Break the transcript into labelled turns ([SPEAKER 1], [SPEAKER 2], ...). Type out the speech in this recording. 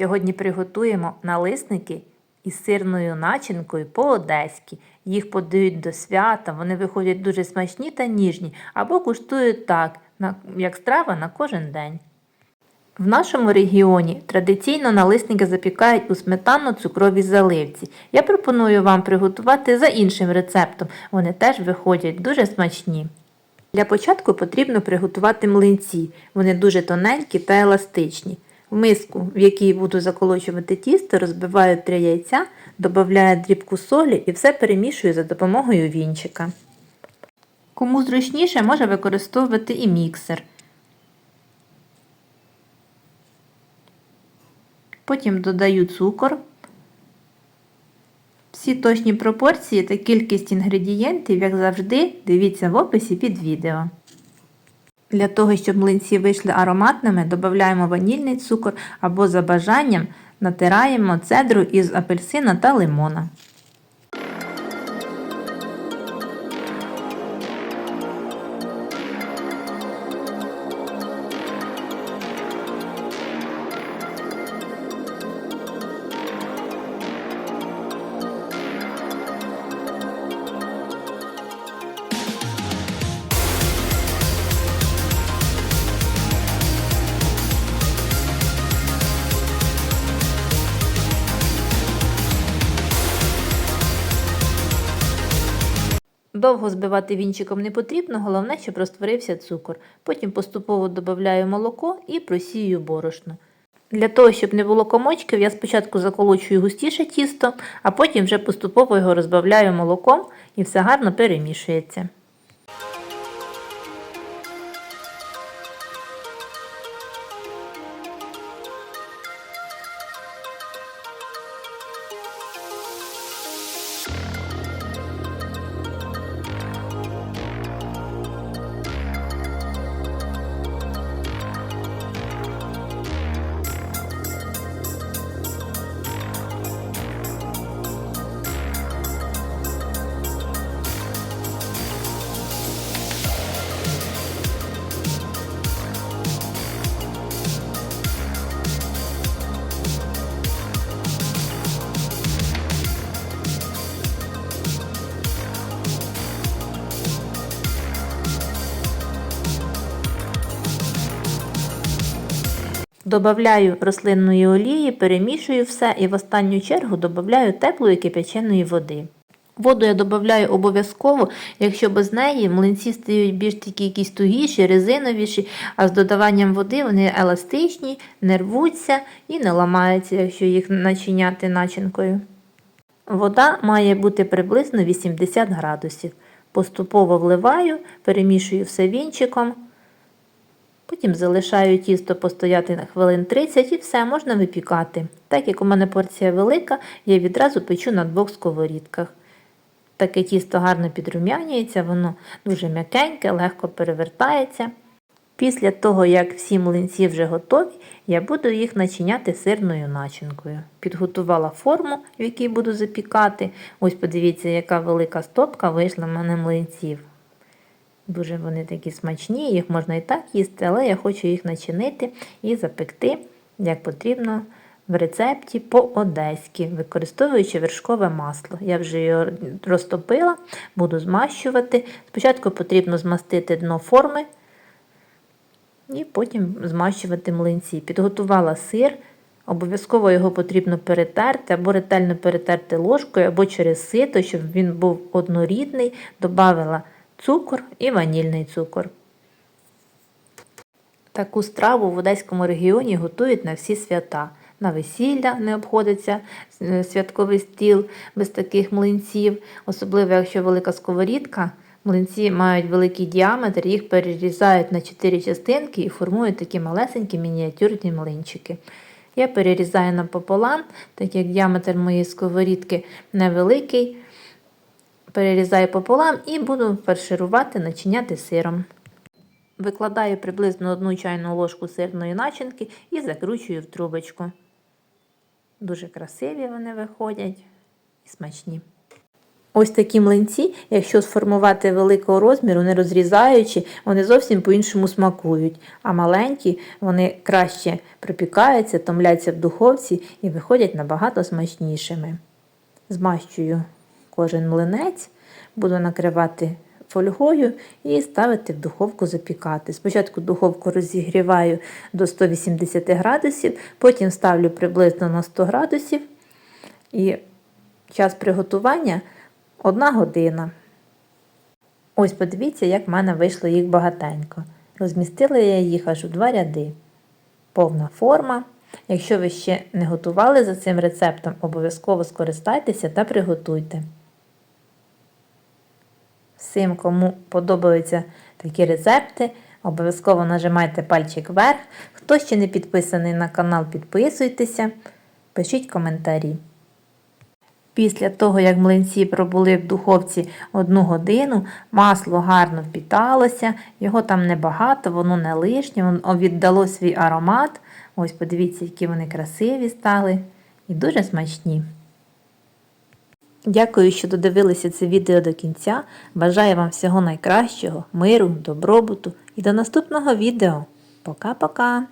[SPEAKER 1] Сьогодні приготуємо налисники із сирною начинкою по-одеськи. Їх подають до свята, вони виходять дуже смачні та ніжні, або куштують так, як страва на кожен день. В нашому регіоні традиційно налисники запікають у сметанно-цукровій заливці. Я пропоную вам приготувати за іншим рецептом. Вони теж виходять дуже смачні. Для початку потрібно приготувати млинці. Вони дуже тоненькі та еластичні. В миску, в якій буду заколочувати тісто, розбиваю 3 яйця, додаю дрібку солі і все перемішую за допомогою вінчика. Кому зручніше, може використовувати і міксер. Потім додаю цукор. Всі точні пропорції та кількість інгредієнтів, як завжди, дивіться в описі під відео. Для того, щоб млинці вийшли ароматними, додаємо ванільний цукор або за бажанням натираємо цедру із апельсина та лимона. Довго збивати вінчиком не потрібно, головне, щоб розтворився цукор. Потім поступово додаю молоко і просію борошно. Для того, щоб не було комочків, я спочатку заколочую густіше тісто, а потім вже поступово його розбавляю молоком і все гарно перемішується. Добавляю рослинної олії, перемішую все і в останню чергу додаю теплої кипяченої води. Воду я додаю обов'язково, якщо без неї млинці стають більш такі якісь тугіші, резиновіші, а з додаванням води вони еластичні, не рвуться і не ламаються, якщо їх начиняти начинкою. Вода має бути приблизно 80 градусів. Поступово вливаю, перемішую все вінчиком. Потім залишаю тісто постояти на хвилин 30 і все, можна випікати. Так як у мене порція велика, я відразу печу на двох сковорідках. Таке тісто гарно підрумянюється, воно дуже м'якеньке, легко перевертається. Після того, як всі млинці вже готові, я буду їх начиняти сирною начинкою. Підготувала форму, в якій буду запікати. Ось подивіться, яка велика стопка вийшла в мене млинців. Дуже вони такі смачні, їх можна і так їсти, але я хочу їх начинити і запекти, як потрібно, в рецепті по-одеськи, використовуючи вершкове масло. Я вже його розтопила, буду змащувати. Спочатку потрібно змастити дно форми і потім змащувати млинці. Підготувала сир. Обов'язково його потрібно перетерти або ретельно перетерти ложкою, або через сито, щоб він був однорідний. Добавила цукор і ванільний цукор. Таку страву в Одеському регіоні готують на всі свята. На весілля не обходиться е, святковий стіл без таких млинців, особливо якщо велика сковорідка. Млинці мають великий діаметр, їх перерізають на 4 частинки і формують такі малесенькі мініатюрні млинчики. Я перерізаю напополам, так як діаметр моєї сковорідки невеликий. Перерізаю пополам і буду фарширувати, начиняти сиром. Викладаю приблизно одну чайну ложку сирної начинки і закручую в трубочку. Дуже красиві вони виходять і смачні. Ось такі млинці, якщо сформувати великого розміру, не розрізаючи, вони зовсім по-іншому смакують. А маленькі вони краще припікаються, томляться в духовці і виходять набагато смачнішими. Змащую кожен млинець, буду накривати фольгою і ставити в духовку запікати. Спочатку духовку розігріваю до 180 градусів, потім ставлю приблизно на 100 градусів і час приготування 1 година. Ось подивіться, як в мене вийшло їх багатенько. Розмістила я їх аж у два ряди. Повна форма. Якщо ви ще не готували за цим рецептом, обов'язково скористайтеся та приготуйте. Всім, кому подобаються такі рецепти, обов'язково нажимайте пальчик вверх. Хто ще не підписаний на канал, підписуйтеся, пишіть коментарі. Після того, як млинці пробули в духовці одну годину, масло гарно впіталося, його там небагато, воно не лишнє, воно віддало свій аромат. Ось подивіться, які вони красиві стали і дуже смачні. Дякую, що додивилися це відео до кінця. Бажаю вам всього найкращого, миру, добробуту і до наступного відео. Пока-пока!